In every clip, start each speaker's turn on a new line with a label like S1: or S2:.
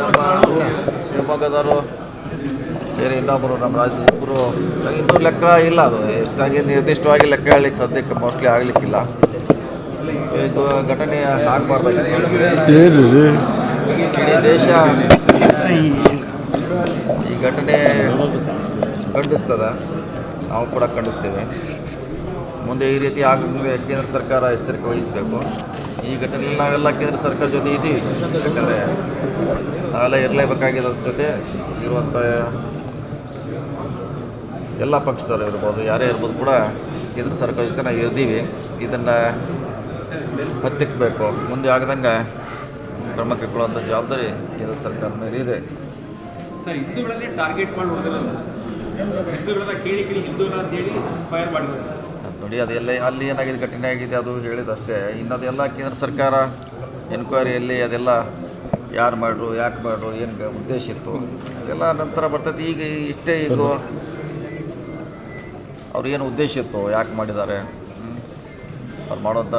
S1: ನಮ್ಮ ಶಿವಮೊಗ್ಗದವರು ಬೇರೆ ಇನ್ನೊಬ್ಬರು ನಮ್ಮ ರಾಜಕೀಯರು ಇನ್ನೂ ಲೆಕ್ಕ ಇಲ್ಲ ಅದು. ಹೆಚ್ಚಾಗಿ ನಿರ್ದಿಷ್ಟವಾಗಿ ಲೆಕ್ಕ ಹೇಳಲಿಕ್ಕೆ ಸದ್ಯಕ್ಕೆ ಮೋಸ್ಟ್ಲಿ ಆಗಲಿಕ್ಕಿಲ್ಲ. ಇದು ಘಟನೆ ಆಗಬಾರ್ದಾಗಿತ್ತು ಇಡೀ ದೇಶ ಈ ಘಟನೆ ಖಂಡಿಸ್ತದೆ. ನಾವು ಕೂಡ ಖಂಡಿಸ್ತೇವೆ. ಮುಂದೆ ಈ ರೀತಿ ಆಗ ಕೇಂದ್ರ ಸರ್ಕಾರ ಎಚ್ಚರಿಕೆ ವಹಿಸಬೇಕು. ಈ ಘಟನೆ ನಾವೆಲ್ಲ ಕೇಂದ್ರ ಸರ್ಕಾರ ಜೊತೆ ಇದ್ದೀವಿ. ಯಾಕಂದರೆ ನಾವೆಲ್ಲ ಇರಲೇಬೇಕಾಗಿದ್ದ ಜೊತೆ ಇರುವಂಥ ಎಲ್ಲ ಪಕ್ಷದವರು ಇರ್ಬೋದು, ಯಾರೇ ಇರ್ಬೋದು ಕೂಡ ಕೇಂದ್ರ ಸರ್ಕಾರ ಜೊತೆ ನಾವು ಇದ್ದೀವಿ. ಇದನ್ನು ಹತ್ತಿಕ್ಕಬೇಕು ಮುಂದೆ ಆಗದಂಗೆ ಕ್ರಮ ಕೈಗೊಳ್ಳುವಂಥ ಜವಾಬ್ದಾರಿ ಕೇಂದ್ರ ಸರ್ಕಾರ ಮೇಲೆ ಇದೆ.
S2: ಟಾರ್ಗೆಟ್ ಮಾಡಿ ಹಿಂದೂಗಳನ್ನ ಕೇಳಿ ಕೇಳಿ ಹಿಂದೂಗಳ ಅಂತ ಹೇಳಿ ಫೈರ್ ಮಾಡಿರೋದು
S1: ನೋಡಿ, ಅದೆಲ್ಲ ಅಲ್ಲಿ ಏನಾಗಿದೆ ಘಟನೆ ಆಗಿದೆ ಅದು ಹೇಳಿದಷ್ಟೇ. ಇನ್ನದೆಲ್ಲ ಕೇಂದ್ರ ಸರ್ಕಾರ ಎನ್ಕ್ವೈರಿಯಲ್ಲಿ ಅದೆಲ್ಲ ಯಾರು ಮಾಡ್ರು, ಯಾಕೆ ಮಾಡ್ರು, ಏನು ಉದ್ದೇಶ ಇತ್ತು, ಅದೆಲ್ಲ ನಂತರ ಬರ್ತೈತಿ. ಈಗ ಇಷ್ಟೇ ಇದು, ಅವ್ರು ಏನು ಉದ್ದೇಶ ಇತ್ತು, ಯಾಕೆ ಮಾಡಿದ್ದಾರೆ? ಅವ್ರು ಮಾಡೋಂಥ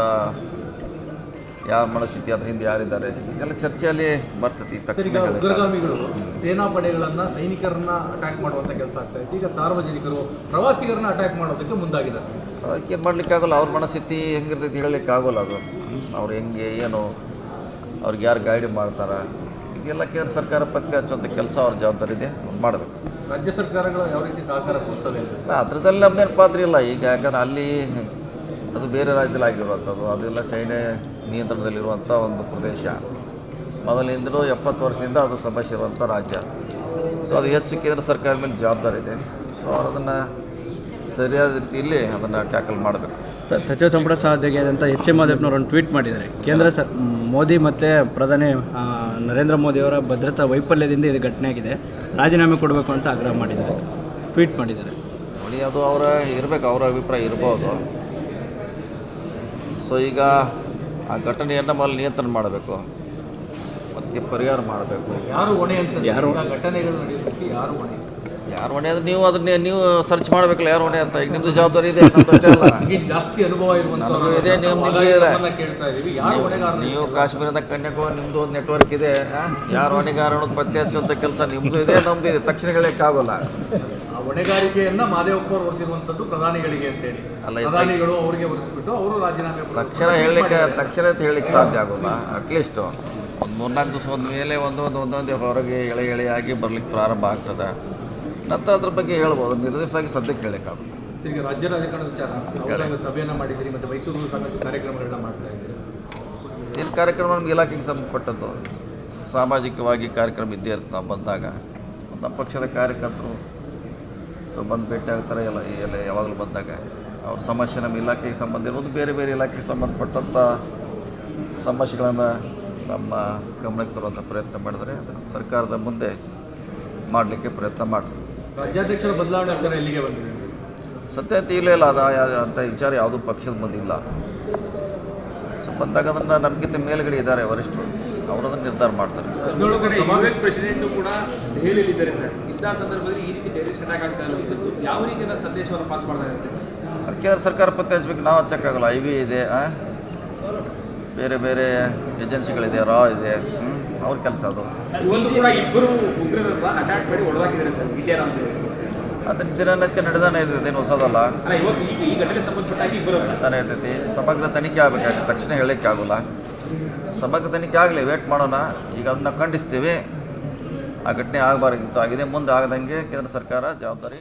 S1: ಯಾರ ಮನಸ್ಥಿತಿ ಅದ್ರ ಹಿಂದೆ ಯಾರಿದ್ದಾರೆ ಇದೆಲ್ಲ ಚರ್ಚೆಯಲ್ಲಿ
S3: ಈಗ
S1: ತಕ್ಷಣ
S3: ಉಗ್ರಗಾಮಿಗಳು ಸೇನಾ ಪಡೆಗಳನ್ನ ಸೈನಿಕರನ್ನ ಅಟ್ಯಾಕ್ ಮಾಡುವಂತ ಕೆಲಸ ಆಗ್ತಾ ಇದೆ ಈಗ ಸಾರ್ವಜನಿಕರು ಪ್ರವಾಸಿಗರನ್ನ ಅಟ್ಯಾಕ್ ಮಾಡೋದಕ್ಕೆ ಮುಂದಾಗಿದ್ದಾರೆ.
S1: ಮಾಡ್ಲಿಕ್ಕೆ ಮಾಡ್ಲಿಕ್ಕಾಗಲ್ಲ ಅವ್ರ ಮನಸ್ಥಿತಿ ಹೆಂಗಿರ್ತೈತಿ ಹೇಳಲಿಕ್ಕೆ ಆಗೋಲ್ಲ ಅದು. ಅವ್ರು ಹೆಂಗೆ ಏನು ಅವ್ರಿಗೆ ಯಾರು ಗೈಡ್ ಮಾಡ್ತಾರೆ? ಇದೆಲ್ಲ ಕೇಂದ್ರ ಸರ್ಕಾರ ಪತ್ತೆ ಹಚ್ಚೋಂಥ ಕೆಲಸ ಅವ್ರ ಜವಾಬ್ದಾರಿ ಇದೆ ಮಾಡಬೇಕು.
S3: ರಾಜ್ಯ ಸರ್ಕಾರಗಳು ಯಾವ ರೀತಿ ಸಹಕಾರ ಕೊಡ್ತವೆ
S1: ಅದ್ರದಲ್ಲಿ ನಮ್ಮದೇನು ಪಾತ್ರ ಇಲ್ಲ. ಈಗ ಯಾಕಂದ್ರೆ ಅಲ್ಲಿ ಅದು ಬೇರೆ ರಾಜ್ಯದಲ್ಲಿ ಆಗಿರುವಂಥದ್ದು ಅದೆಲ್ಲ ಸೈನ್ಯ ನಿಯಂತ್ರಣದಲ್ಲಿರುವಂಥ ಒಂದು ಪ್ರದೇಶ. ಮೊದಲಿಂದಲೂ ಎಪ್ಪತ್ತು ವರ್ಷದಿಂದ ಅದು ಸಮಸ್ಯೆ ಇರುವಂಥ ರಾಜ್ಯ. ಸೊ ಅದು ಹೆಚ್ಚು ಕೇಂದ್ರ ಸರ್ಕಾರ ಮೇಲೆ ಜವಾಬ್ದಾರಿ ಇದೆ. ಸೊ ಅವ್ರು ಅದನ್ನು ಸರಿಯಾದ ರೀತಿಯಲ್ಲಿ ಅದನ್ನು ಟ್ಯಾಕಲ್ ಮಾಡಬೇಕು.
S4: ಸರ್ ಸಚಿವ ಸಂಪುಟ ಸಭಾಧ್ಯಕ್ಷರಾದಂಥ ಎಚ್ ಎಂ ಮಾದೇವ್ನವರು ಒಂದು ಟ್ವೀಟ್ ಮಾಡಿದ್ದಾರೆ. ಕೇಂದ್ರ ಸರ್ ಮೋದಿ ಮತ್ತು ಪ್ರಧಾನಿ ನರೇಂದ್ರ ಮೋದಿಯವರ ಭದ್ರತಾ ವೈಫಲ್ಯದಿಂದ ಇದು ಘಟನೆ ಆಗಿದೆ ರಾಜೀನಾಮೆ ಕೊಡಬೇಕು ಅಂತ ಆಗ್ರಹ ಮಾಡಿದ್ದಾರೆ. ಟ್ವೀಟ್ ಮಾಡಿದ್ದಾರೆ.
S1: ನೋಡಿ ಅದು ಅವರ ಇರಬೇಕು ಅವರ ಅಭಿಪ್ರಾಯ ಇರ್ಬೋದು. ಸೊ ಈಗ ಆ ಘಟನೆಯನ್ನು ಮೊದಲು ನಿಯಂತ್ರಣ ಮಾಡಬೇಕು. ಅದಕ್ಕೆ ಪರಿಹಾರ ಮಾಡಬೇಕು.
S3: ಯಾರು ಹೊಣೆ ಅಂತ
S4: ಯಾರು?
S3: ಘಟನೆಗಳು ನಡೆಯೋದಕ್ಕೆ ಯಾರು ಹೊಣೆ?
S1: ಯಾರು ಹೊಣೆ ಅಂದ್ರೆ ನೀವು ಅದನ್ನೇ ನೀವು ಸರ್ಚ್ ಮಾಡ್ಬೇಕಲ್ಲ ಯಾರು ಹೊಣೆ ಅಂತ. ಈಗ ನಿಮ್ಮದು ಜವಾಬ್ದಾರಿ ಇದೆ ನಮ್ದು ಅಷ್ಟೇ ಅಲ್ಲ.
S3: ಈಗ ಜಾಸ್ತಿ ಅನುಭವ
S1: ನನಗೂ ಇದೆ, ನೀವು-
S3: ಇರುವಂತ
S1: ನಿಮ್ಗೆ ಇದೆ.
S3: ಕೇಳ್ತಾ ಇದೀವಿ ಯಾರು
S1: ನೀವು- ಕಾಶ್ಮೀರದ ಕನ್ಯಾಕುಮಾರಿ ನಿಮ್ಮದು ಒಂದು ನೆಟ್ವರ್ಕ್ ಇದೆ ಯಾರು ಹೊಣೆಗಾರ ಅನ್ನೋದು ಪತ್ತೆ ಹಚ್ಚುವಂಥ ಕೆಲಸ ನಿಮ್ಮದು ಇದೆ ನಮ್ಮದು ಇದೆ. ತಕ್ಷಣ ಹೇಳೋಕ್ಕಾಗೋಲ್ಲ
S3: ಆ ಹೊಣೆಗಾರಿಕೆಯನ್ನ ಮಾದೇವಪ್ಪ ಅವರು ಹೊರಿಸಿರುವಂತದ್ದು ಪ್ರಧಾನಿಗಳಿಗೆ ಅಂತ ಹೇಳಿ ಪ್ರಧಾನಿಗಳು ಅವರಿಗೆ ಹೊರಿಸ್ಬಿಟ್ಟು ಅವರು ರಾಜೀನಾಮೆ.
S1: ತಕ್ಷಣ ಹೇಳಲಿಕ್ಕೆ ತಕ್ಷಣ ಅಂತ ಹೇಳಲಿಕ್ಕೆ ಸಾಧ್ಯ ಆಗೋಲ್ಲ ಅಟ್ಲೀಸ್ಟ್ ಒಂದು ಮೂರ್ನಾಲ್ಕು ದಿವಸ ಒಂದು ಮೇಲೆ ಒಂದೊಂದು ಒಂದೊಂದೇ ಹೊರಗೆ ಎಳೆ ಎಳೆಯಾಗಿ ಬರ್ಲಿಕ್ಕೆ ಪ್ರಾರಂಭ ಆಗ್ತದೆ. ನಂತರ ಅದ್ರ ಬಗ್ಗೆ ಹೇಳ್ಬೋದು ನಿರ್ದಿಷ್ಟವಾಗಿ ಸದ್ಯಕ್ಕೆ ಹೇಳೋಕ್ಕಾಗಲ್ಲ
S3: ಈಗ ರಾಜ್ಯ ರಾಜಕಾರಣದ ವಿಚಾರ. ಸಭೆಯನ್ನು ಮಾಡಿದ್ದೀರಿ ಮತ್ತೆ ಮೈಸೂರು ಸಾಕಷ್ಟು ಕಾರ್ಯಕ್ರಮಗಳನ್ನ ಮಾಡ್ತಾ ಇದ್ದೀರಿ
S1: ಏನು ಕಾರ್ಯಕ್ರಮ ನಮ್ಗೆ ಇಲಾಖೆಗೆ ಸಂಬಂಧಪಟ್ಟದ್ದು? ಸಾಮಾಜಿಕವಾಗಿ ಕಾರ್ಯಕ್ರಮ ಇದ್ದೇ ಇರ್ತದೆ ನಾವು ಬಂದಾಗ. ನಮ್ಮ ಪಕ್ಷದ ಕಾರ್ಯಕರ್ತರು ಬಂದು ಭೇಟಿ ಆಗ್ತಾರೆ ಎಲ್ಲ ಎಲ್ಲ ಯಾವಾಗಲೂ ಬಂದಾಗ. ಅವ್ರ ಸಮಸ್ಯೆ ನಮ್ಮ ಇಲಾಖೆಗೆ ಸಂಬಂಧ ಇರೋದು ಬೇರೆ ಬೇರೆ ಇಲಾಖೆಗೆ ಸಂಬಂಧಪಟ್ಟಂಥ ಸಮಸ್ಯೆಗಳನ್ನು ನಮ್ಮ ಗಮನಕ್ಕೆ ತರುವಂಥ ಪ್ರಯತ್ನ ಮಾಡಿದರೆ ಅದನ್ನು ಸರ್ಕಾರದ ಮುಂದೆ ಮಾಡಲಿಕ್ಕೆ ಪ್ರಯತ್ನ ಮಾಡ್ತೀವಿ.
S3: ರಾಜ್ಯಾಧ್ಯಕ್ಷರ ಬದಲಾವಣೆ ವಿಚಾರ ಎಲ್ಲಿಗೆ ಬಂದಿದೆ?
S1: ಸತ್ಯತೆ ಇಲ್ಲ ಇಲ್ಲ ಅದು ಅಂತ ಅಂಥ ವಿಚಾರ ಯಾವುದೂ ಪಕ್ಷದ ಮುಂದಿಲ್ಲ. ಸೊ ಬಂದಾಗ ಅದನ್ನು ನಮಗಿಂತ ಮೇಲುಗಡೆ ಇದ್ದಾರೆ ವರಿಷ್ಠರು. ಅವರು ನಿರ್ಧಾರ ಮಾಡ್ತಾರೆ.
S2: ಹದಿನೇಳು ಕಡೆ ಎಸ್ ಪ್ರೆಸಿಡೆಂಟ್ ಕೂಡ ದೆಹಲಿಯಲ್ಲಿದ್ದಾರೆ ಸರ್. ಇಂತಹ ಸಂದರ್ಭದಲ್ಲಿ ಈ ರೀತಿ ಡೈರೆಕ್ಷನ್ ಆಗ್ತಾ ಇರುವಂಥದ್ದು ಯಾವ ರೀತಿಯ ಸಂದೇಶವನ್ನು ಪಾಸ್ ಮಾಡ್ತಾ ಇರುತ್ತೆ
S1: ಕೇಂದ್ರ ಸರ್ಕಾರ ಪತ್ತೆ ಹಚ್ಬೇಕು ನಾವು ಹಚ್ಚಕ್ಕಾಗಲ್ಲ ಐ ವಿ ಇದೆ? ಬೇರೆ ಬೇರೆ ಏಜೆನ್ಸಿಗಳಿದೆ ರಾ ಇದೆ? ಅವ್ರ ಕೆಲಸ ಅದು.
S2: ಇಬ್ಬರು ಅಟ್ಯಾಕ್ ಮಾಡಿ ಒಳಗಾಗಿದ್ದಾರೆ ಸರ್
S1: ಅದನ್ನ ದಿನನಿತ್ಯ ನಡೆದಾನೆ ಇರ್ತೈತೆ ಏನು ಹೊಸದಲ್ಲ. ತಾನೇ ಇರ್ತೈತಿ. ಸಮಗ್ರ ತನಿಖೆ ಆಗಬೇಕಾಗುತ್ತೆ ತಕ್ಷಣ ಹೇಳಕ್ಕೆ ಆಗೋಲ್ಲ. ಸಮಗ್ರ ತನಿಖೆ ಆಗಲಿ ವೇಟ್ ಮಾಡೋಣ. ಈಗ ಅದನ್ನ ಖಂಡಿಸ್ತೀವಿ. ಆ ಘಟನೆ ಆಗಬಾರ್ದಿತ್ತು. ಆಗಿದೆ, ಮುಂದೆ ಆಗದಂಗೆ ಕೇಂದ್ರ ಸರ್ಕಾರ ಜವಾಬ್ದಾರಿ